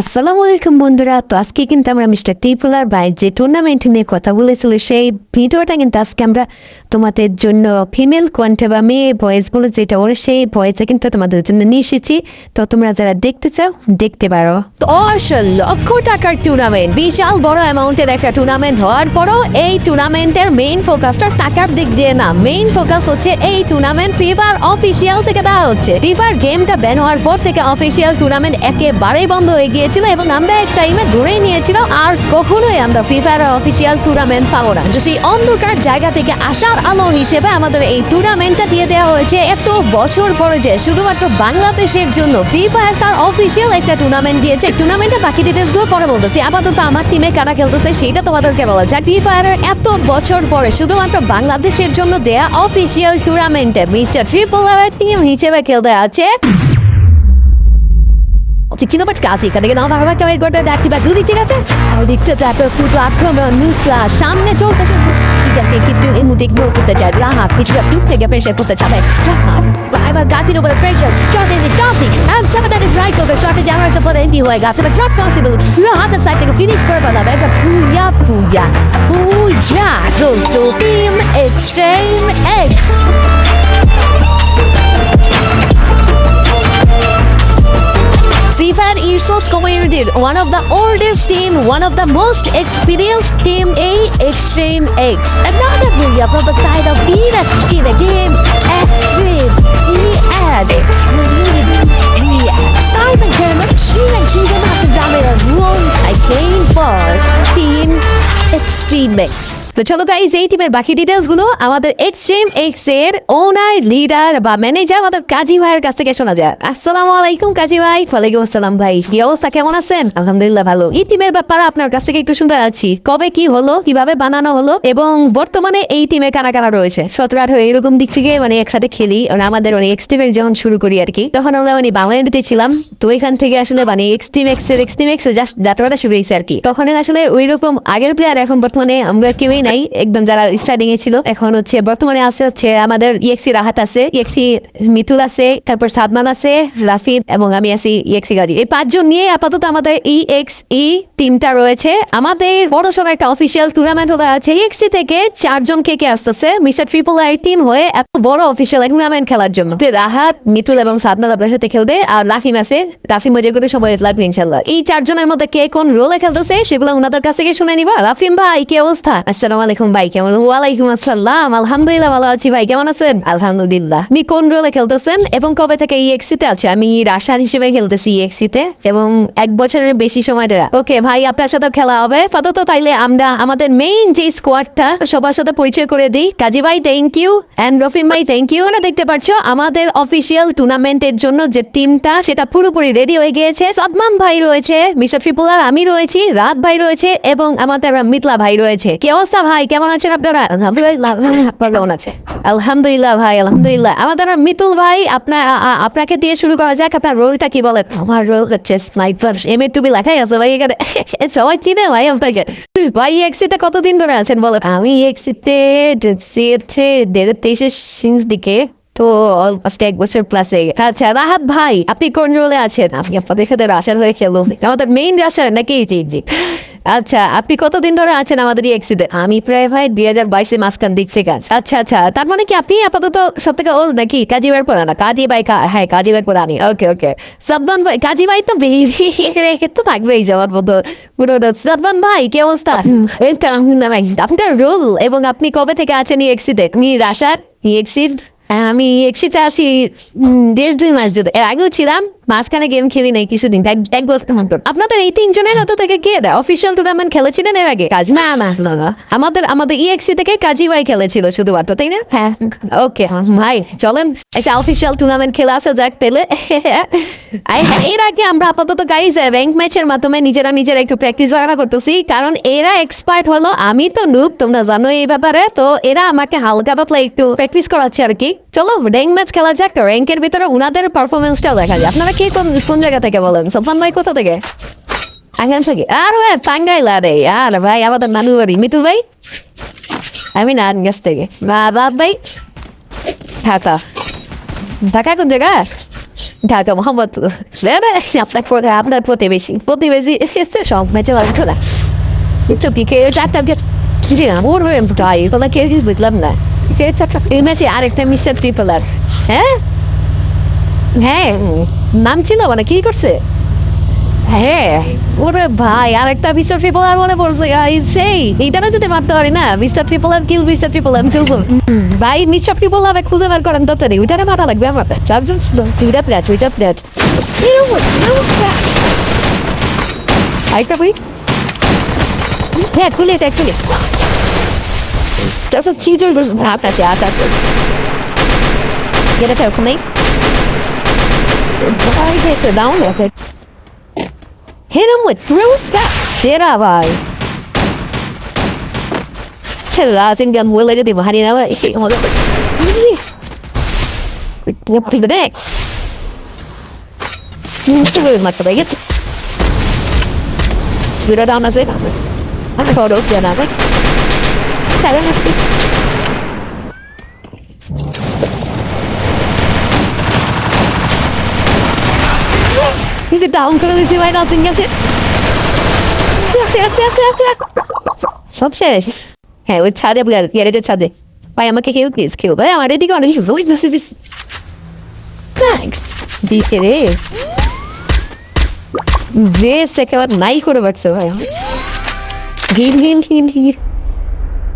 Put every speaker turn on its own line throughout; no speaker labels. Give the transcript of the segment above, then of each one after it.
আসসালামু আলাইকুম বন্ধুরা। তো আজকে কিন্তু আমরা মিস্টার ত্রিপুলার বাই যে টুর্নামেন্ট নিয়ে কথা বলেছিল, সেই ভিডিওটা কিন্তু আজকে আমরা তোমাদের জন্য ফিমেল কোয়ান্টে বা মেয়ে ভয়েস বলে যেটা ওর, সেই ভয়েসে কিন্তু তোমাদের জন্য নিয়ে এসেছি। তো তোমরা যারা দেখতে চাও, দেখতে পারো।
দশ লক্ষ টাকার টুর্নামেন্ট বিশাল বড় অ্যামাউন্টের একটা টুর্নামেন্ট হওয়ার পরও এই টুর্নামেন্টের মেইন ফোকাসটা টাকার দিক দিয়ে না। মেইন ফোকাস হচ্ছে এই টুর্নামেন্ট ফিফার অফিসিয়াল থেকে দেওয়া হচ্ছে। ফিফার গেমটা ব্যান হওয়ার পর থেকে অফিসিয়াল টুর্নামেন্ট একেবারেই বন্ধ হয়ে গিয়েছিল এবং আমরা এক টাইমে ধরেই নিয়েছিলাম আর কখনোই আমরা ফিফার অফিসিয়াল টুর্নামেন্ট পাবো না। সেই অন্ধকার জায়গা থেকে আসার আলো হিসেবে আমাদের এই টুর্নামেন্টটা দিয়ে দেওয়া হয়েছে। এত বছর পরে যে শুধুমাত্র বাংলাদেশের জন্য ফিফা তার অফিসিয়াল একটা টুর্নামেন্ট দিয়েছে। টুর্নামেন্টের বাকি ডিটেলসগুলো পরে বলতেছি। আপাতত আমার টিমে কারা খেলতেছে সেটা তোমাদেরকে বলা যায় ফ্রি ফায়ারের এত বছর পরে শুধুমাত্র বাংলাদেশের জন্য দেয়া অফিসিয়াল টুর্নামেন্টে মিস্টার ট্রিপল টিম হিসেবে খেলতে আছে Ba't kasi ka naging nakapagod kami ganda na active at duty ঠিক আছে? আর দেখতে তো শুধু আক্রমণ নুসরা সামনে চলতে ঠিক আছে কিন্তু এই মুহূর্তে ইগনোর করতে চাই। রাহা কিছু দূর থেকে প্রেশার করতে চাবে। এবার গাছের উপরে প্রেশার শট ইজ টসিং আম সামনে দ্যাট ইজ রাইট ওভার শটে যাওয়ার তো পরে এন্ডি হয়ে গেছে বাট নট পসিবল রাহাতের সাইড থেকে ফিনিশ করে পালাবে এটা পুয়া পুয়া পুয়া। Goes to team extreme Fair is Sos Community, one of the oldest team, one of the most experienced team in Extreme X. Another video from the side of Peanut Skin game: Extreme EX. Simon Cameron, she and she massive damage of I came for Team Extreme X. তো চলো guys, এই টিমের বাকি ডিটেলসগুলো আমাদের extreme এক্সের ওনার leader বা manager আমাদের কাজী ভাইয়ের কাছ থেকে শোনা যায়। আসসালামু আলাইকুম কাজী ভাই, ওয়ালাইকুম আসসালাম ভাই। কি অবস্থা, কেমন আছেন? আলহামদুলিল্লাহ ভালো। এই টিমের ব্যাপারে আপনার কাছ থেকে একটু শুনতে আছি কবে কি হলো, কীভাবে বানানো হলো, এবং বর্তমানে এই টিমে কারা কারা রয়েছে? সতেরো, আঠারো, এরকম দিক থেকে মানে একসাথে খেলি মানে আমাদের মানে এক্সট্রিম এক্স যখন শুরু করি আর কি, তখন আমরা মানে বাংলাদেশে ছিলাম। তো এখান থেকে আসলে মানে এক্সট্রিম এক্সের এক্সট্রিম এক্স জাস্ট যাত্রাটা শুরু হয়েছে আর কি। তখন আসলে ওই রকম আগের প্লেয়ার এখন বর্তমানে আমরা কেউই নাই। একদম যারা স্টার্টিং এ ছিল, এখন হচ্ছে বর্তমানে আছে হচ্ছে আমাদের ইএক্সি রাহাত আছে ইএক্সি মিতুল আছে, তারপর সাদমান আছে রাফিদ এবং আমি আছি ইএক্সি গাজী। এই পাঁচজন নিয়ে আপাতত আমাদের ই এক্স ই টিমটা রয়েছে। আমাদের বড় সড়ো একটা অফিসিয়াল টুর্নামেন্ট হতে আছে ইএক্সি থেকে চারজন কে কে আসতেছে? মিস্টার ট্রিপল আই টিম হয়ে এত বড় অফিসিয়াল টুর্নামেন্ট খেলার জন্য। রাহাত, মিতুল এবং সাদমান আপনার সাথে খেলবে আর রাফিম আছে। রাফিম মজা করে সবাই লাগবে ইনশাল্লাহ এই চারজনের মধ্যে কে কোন রোলে খেলতেছে সেগুলো ওনাদের কাছ থেকে শুনে নিবা। রাফিম ভাই, কি অবস্থা? আসসালামু আলাইকুম ভাই, কেমন? ওয়ালাইকুম আসসালাম, আলহামদুলিল্লাহ ভালো আছি ভাই, কেমন আছেন? আলহামদুলিল্লাহ। আপনি কোন রোলে খেলতেছেন এবং কবে থেকে ইএক্সি তে আছে আমি রাশার হিসেবে খেলতেছি ইএক্সি তে এবং এক বছরের বেশি সময় ধরে। ওকে ভাই, আপনার সাথে খেলা হবে। আপাতত তাইলে আমরা আমাদের মেইন যে স্কোয়াডটা সবার সাথে পরিচয় করে দিই। কাজী ভাই থ্যাংক ইউ এন্ড রফিম ভাই থ্যাংক ইউ না দেখতে পাচ্ছ, আমাদের অফিসিয়াল টুর্নামেন্টের জন্য যে টিমটা সেটা পুরোপুরি রেডি হয়ে গিয়েছে। সাদমান ভাই রয়েছে মিস্টার ফিপুলার আমি রয়েছি, রাত ভাই রয়েছে এবং আমাদের মিতলা ভাই রয়েছে। কি অবস্থা, ভাই? কেমন আছেন আপনারা? আলহামদুলিল্লাহ আছে? আলহামদুলিল্লাহ, ভাই, আলহামদুলিল্লাহ। আমাদের মিতুল ভাই আপনার আপনাকে দিয়ে শুরু করা যাক। আপনার রোলটা কি বলেন? আমার রোল হচ্ছে স্নাইপার এম এ টুবি লেখাই আছে ভাই এখানে। সবাই চিনে ভাই আপনাকে। ভাই এক্সিতে কতদিন ধরে আছেন বলেন? আমি এক্সিতে হচ্ছে দেড় তেইশের শেষ দিকে। তো অলমোস্ট এক বছর প্লাস আচ্ছা রাহাত ভাই, আপনি কোন রোলে আছেন? আপনি আপনাদের সাথে রাশার হয়ে খেলুন আমাদের মেইন রাশার নাকি জি জি আচ্ছা আপনি কতদিন ধরে আছেন আমাদের এই এক্সিডে আমি প্রায় ভাই দুই হাজার বাইশে মাঝখান দিক থেকে আছি। আচ্ছা আচ্ছা তার মানে কি আপনি আপাতত সব থেকে ওল্ড নাকি? কাজী ভাই পড়া না? কাজী ভাই হ্যাঁ কাজী ভাই পড়ানি ওকে ওকে সাবমান ভাই, কাজী ভাই তো বেবি, রেখে তো থাকবেই যাওয়ার মতো পুরো সাবমান ভাই, কি অবস্থা? আপনার রোল এবং আপনি কবে থেকে আছেন এই এক্সিডে আমি রাশার? এই আমি একসাথে আছি দেড় দুই মাস যদি এর আগেও ছিলাম মাঝখানে গেম খেলি নাই কিছুদিন। এক- বছর মতো আপনাদের এই তিনজনের হাত থেকে কে দেয়? অফিসিয়াল টুর্নামেন্ট খেলেছিলেন এর আগে? কাজ না না। আমাদের আমাদের ইএক্সি থেকে কাজী ভাই খেলেছিল শুধুমাত্র তাই না? হ্যাঁ। ওকে ভাই চলেন। একটা অফিসিয়াল টুর্নামেন্ট খেলে আসা যাক পেলে। এর আগে আমরা আপাতত গাইজ র্যাঙ্ক ম্যাচের মাধ্যমে নিজেরা নিজেরা একটু প্র্যাকটিস বাগানা করতেছি। কারণ এরা এক্সপার্ট হলো আমি তো নুব তোমরা জানো এই ব্যাপারে। তো এরা আমাকে হালকা পাতলা একটু প্র্যাকটিস করাচ্ছে আর কি। চলো র্যাঙ্ক ম্যাচ খেলা যাক র্যাঙ্কের ভিতরে উনাদের পারফরমেন্সটাও দেখা যায় আপনারা কি কোন কোন জায়গা থেকে বলেন? সোফান ভাই কোথা থেকে? আগাম থেকে আর ভাই টাঙ্গাইলা রে। আর ভাই, আমাদের নানু বাড়ি মিতু ভাই? আমি নান গাছ থেকে। বাবা ভাই? ঢাকা। ঢাকা কোন জায়গা?
ঢাকা মোহাম্মদপুর আপনার আপনার প্রতিবেশী। প্রতিবেশী। সব ম্যাচে ভালো না। তো বিকে চারটা জি, আমার হয়ে তাই কোনো কে বুঝলাম না। কে চারটা এই ম্যাচে আরেকটা মিস্টার ট্রিপল আর হ্যাঁ? হ্যাঁ নাম ছিল মানে কি করছে? হ্যাঁ ওরে ভাই আরেকটা মিস্টার ট্রিপল আর মনে পড়ছে সেই এইটা যদি মারতে পারি না মিস্টার ট্রিপল আর কিল মিস্টার ট্রিপল আমি চলবো। ভাই মিস্টার ট্রিপল আর খুঁজে বের করেন তো তারি ওইটারে মাথা লাগবে আমার। চারজন দুইটা প্লেট দুইটা প্লেট আরেকটা বই হ্যাঁ খুলে এটা খুলে Das ist Titel des Theaters. Get it out, भाई देख down rocket. Hit him with real scats. Shit up, I. Raising gun will let him hide in our What? What? the. Quick, pick the deck. Mr. Will not take it. Zero down as it. I'm going to go to the other. Seven. He's down করে দিতে ভাই nothing গেছে সব শেষ হ্যাঁ ওই ছাদে গ্যারেজের ছাদে ভাই আমাকে কেউ প্লিজ কেউ ভাই আমার এদিকে অনেক রোজ বেশি থ্যাংকস দিছে রে বেস্ট একেবারে নাই করে বাচ্চা ভাই game game game game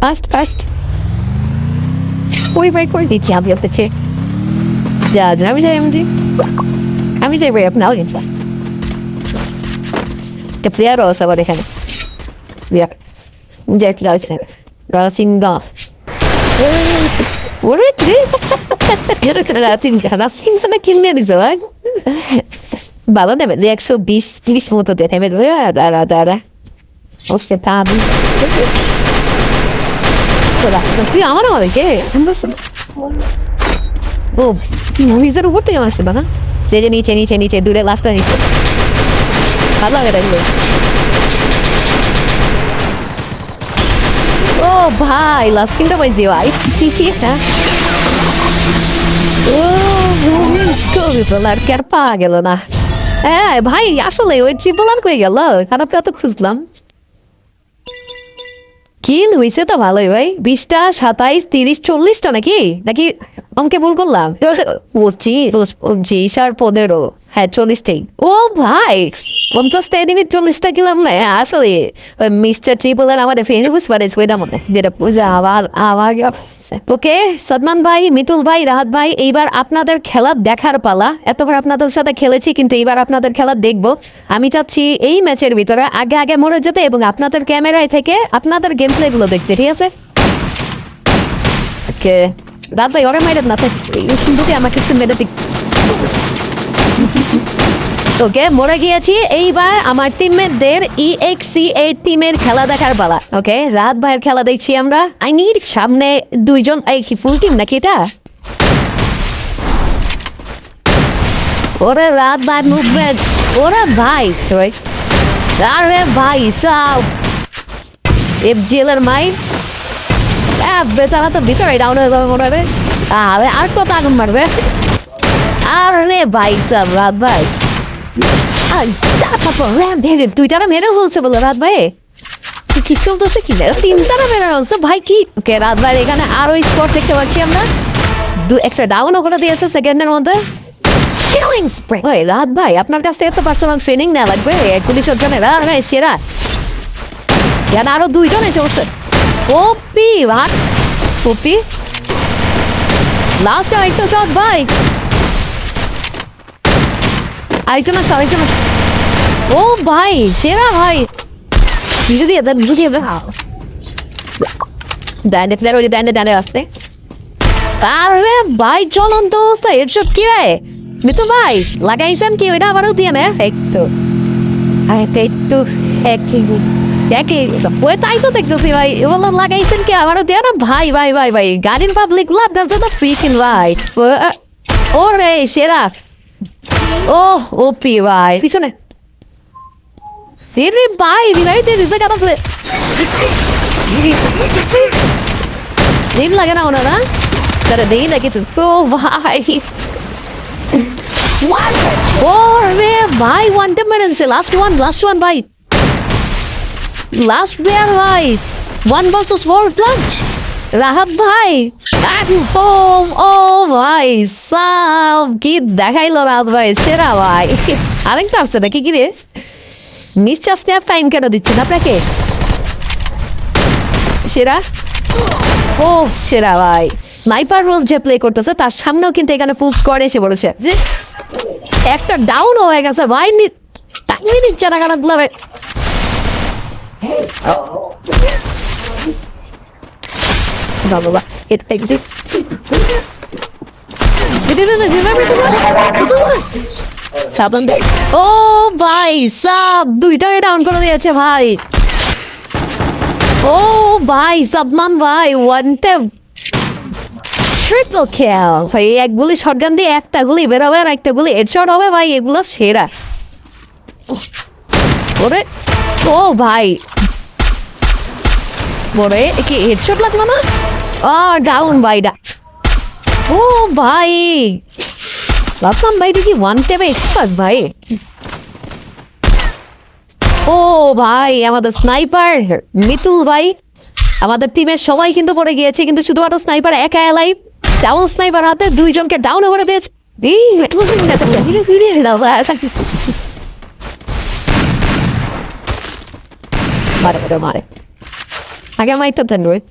fast fast ওই ভাই করে দিচ্ছি আমি আপনার যা যা আমি যাই আমি আমি যাই ভাই আপনার একটা প্লেয়ারও আছে আবার এখানে আমার নিচে নিচে নিচে দূরে লাস্টটা নিচে ভালো লাগে দেখলে ও ভাই লাস্ট কিনটা পাইছি ভাই ও আর কি আর পাওয়া গেল না হ্যাঁ ভাই আসলে ওই ট্রিপল আর কই গেল খারাপটা তো খুঁজলাম কিল হয়েছে তো ভালোই ভাই বিশটা সাতাইশ তিরিশ চল্লিশটা নাকি নাকি অঙ্কে ভুল করলাম পঁচিশ পঁচিশ আর পনেরো হ্যাঁ চল্লিশটাই ও ভাই পঞ্চাশটা দিনে চল্লিশটা কিলাম না হ্যাঁ, আসলে। মিস্টার ট্রিপল আর আমাদের বুঝতে পারে ওইটা মনে যেটা বুঝে আবার আবার ওকে সদমান ভাই মিতুল ভাই রাহাত ভাই এইবার আপনাদের খেলা দেখার পালা। এতবার আপনাদের সাথে খেলেছি কিন্তু এইবার আপনাদের খেলা দেখব। আমি চাচ্ছি এই ম্যাচের ভিতরে আগে আগে মরে যেতে এবং আপনাদের ক্যামেরায় থেকে আপনাদের গেম প্লে গুলো দেখতে ঠিক আছে? ওকে রাত ভাই ওরে মাইরেন না সুন্দরী আমাকে একটু মেরে দিক। ওকে, মরে গিয়েছি। এইবার আমার টিমমেটদের ই এক্স সি এর টিমের খেলা দেখার পালা। ওকে, রাত ভাইয়ের খেলা দেখছি আমরা। আই নিড সামনে দুইজন, এই কি ফুল টিম নাকি এটা? ওরে রাত ভাই মুভমেন্ট ওরে ভাই আরে ভাই, চাও। এফ জিএল এর মাই বেচারা তো ভিতরে ডাউন হয়ে যাবে মনে হবে আরে, আর কত আগুন মারবে? আরে ভাই সাব রাত ভাই। না মেরে বলছে বলো, রাত ভাই। কি চলতেছে কি? তিনটা না মেরে ভাই, কি? ওকে, রাত ভাই, এখানে আরও স্পট দেখতে পাচ্ছি আমরা। দু, একটা ডাউনও করে দিয়েছে সেকেন্ডের মধ্যে. ওই, রাত ভাই, আপনার কাছে এত পার্সোনাল ট্রেনিং না লাগবে? পুলিশ জনের আরে সেরা। আরও দুইজন এসে বসছে। ওপি ভাত ওপি লাস্ট আরেকটা শট ভাই। আরেকজন আছে আরেকজন আছে। ও ভাই, সেরা ভাই। ভিডিও দিয়ে দেন ভিডিও দিয়ে দেন ডানে প্লেয়ার ওই ডানে ডানে আসছে। আরে ভাই চলন্ত অবস্থা। হেডশট কি রে? মিতু ভাই, লাগাইছেন কি? ওইটা আবারও দিয়ে না। একটু। একটু, একই ওই তাই তো ভাই। লাগাইছেন কি? না। ভাই ভাই ভাই ভাই। গাড়ির পাবলিক সেরা। ও ওপি ভাই। পিছনে। রে ভাই রিভাইভ দিয়ে দিছে কেন দিন লাগে না ওনারা তারা দেই না কিছু। ও ভাই।
ও রে ভাই ওয়ান টেপ মেরেছে লাস্ট ওয়ান লাস্ট ওয়ান ভাই। লাস্ট প্লেয়ার ভাই। One versus four clutch Rahat ভাই ও ভাই, সাব কি দেখাইলো রাহাত ভাই, সেরা ভাই। আরেকটা আসছে নাকি কি রে? নিঃশ্বাস নেওয়া ফাইন কেন দিচ্ছেন আপনাকে? সেরা? ও, সেরা ভাই। নাইপার রোল যে প্লে করতেছে, তার সামনেও কিন্তু এখানে ফুল স্কোয়ার এসে বলেছে একটা ডাউন হয়ে গেছে ভাই টাইমই দিচ্ছে না কেন রে বাবা এটা একটু সাবধান ও ভাই, সাব দুইটাই ডাউন করে দিয়েছে ভাই। ওয়ান ট্যাপ ভাই এক গুলি শটগান দিয়ে একটা গুলি বেরোবে আর একটা গুলি হেডশট হবে ভাই, এগুলো সেরা। ওরে, ও ভাই। ওরে কি হেডশট লাগল না? ও ডাউন ভাই ডা ও, ভাই। সাদমান ভাই, দেখি ওয়ান ট্যাপে এক্সপার্ট ভাই। ও, ভাই, আমাদের স্নাইপার মিতুল ভাই। আমাদের টিমের সবাই কিন্তু পড়ে গিয়েছে, কিন্তু শুধুমাত্র স্নাইপার একা এলাই ডাউন স্নাইপার হাতে দুইজনকে ডাউন করে দিয়েছে। মারে মারে। আগে মাইটা দেন রোহিত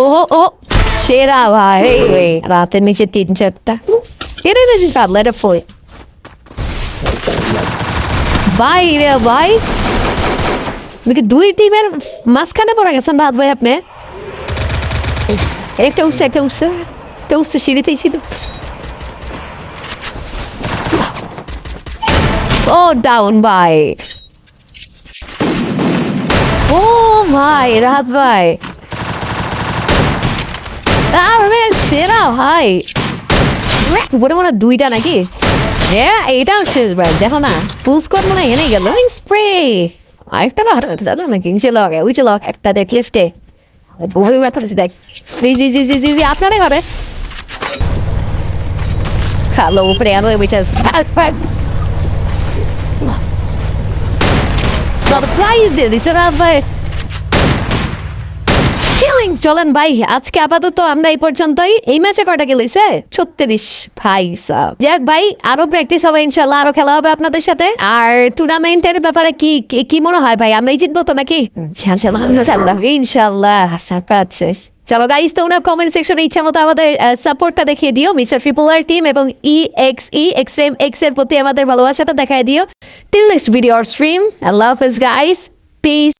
ওহো ও সেরা ভাই রাতের নিচে তিন চারটা। কেড়ে নিয়েছি কাটলে এটা ফোয় ভাই রে ভাই। নাকি দুই টিমের মাঝখানে পড়ে গেছেন ভাত ভাই আপনি? একটা উঠছে একটা উঠছে। একটা উঠছে, সিঁড়িতেই ছিল। ও ডাউন ভাই। ও ভাই রাত ভাই। আরে সেরা ভাই উপরে মনে দুইটা নাকি? হ্যাঁ এটাও শেষ ভাই, দেখো না পুস কর মনে এনে গেল। স্প্রে আরেকটা না হাতে জানো নাকি? নিচে ওই যে লগ একটা দেখ লিফটে বহু ব্যথা দেখ। জি জি জি জি জি জি আপনারে ঘরে খালো, উপরে আরও বেচার সারপ্রাইজ দিয়ে রাত ভাই চলেন ভাই। আজকে আপাতত আমরা এই পর্যন্তই। এই ম্যাচে কটা খেলেছে ছত্রিশ ভাই যাক ভাই, আরও প্র্যাকটিস হবে ইনশাল্লাহ, আরও খেলা হবে আপনাদের সাথে। আর টুর্নামেন্টের ব্যাপারে কি, কি- মনে হয় ভাই? আমরাই জিতবো তো নাকি? ইনশাল্লাহ ইনশাল্লাহ চলো গাইস তোমরা কমেন্ট সেকশনে ইচ্ছা মতো আমাদের সাপোর্টটা দেখিয়ে দিও। মিস্টার ফিপোলার টিম এবং ই এক্স ই এক্সট্রিম এক্সের প্রতি আমাদের ভালোবাসাটা দেখায় দিও। Till next video R stream I love is guys peace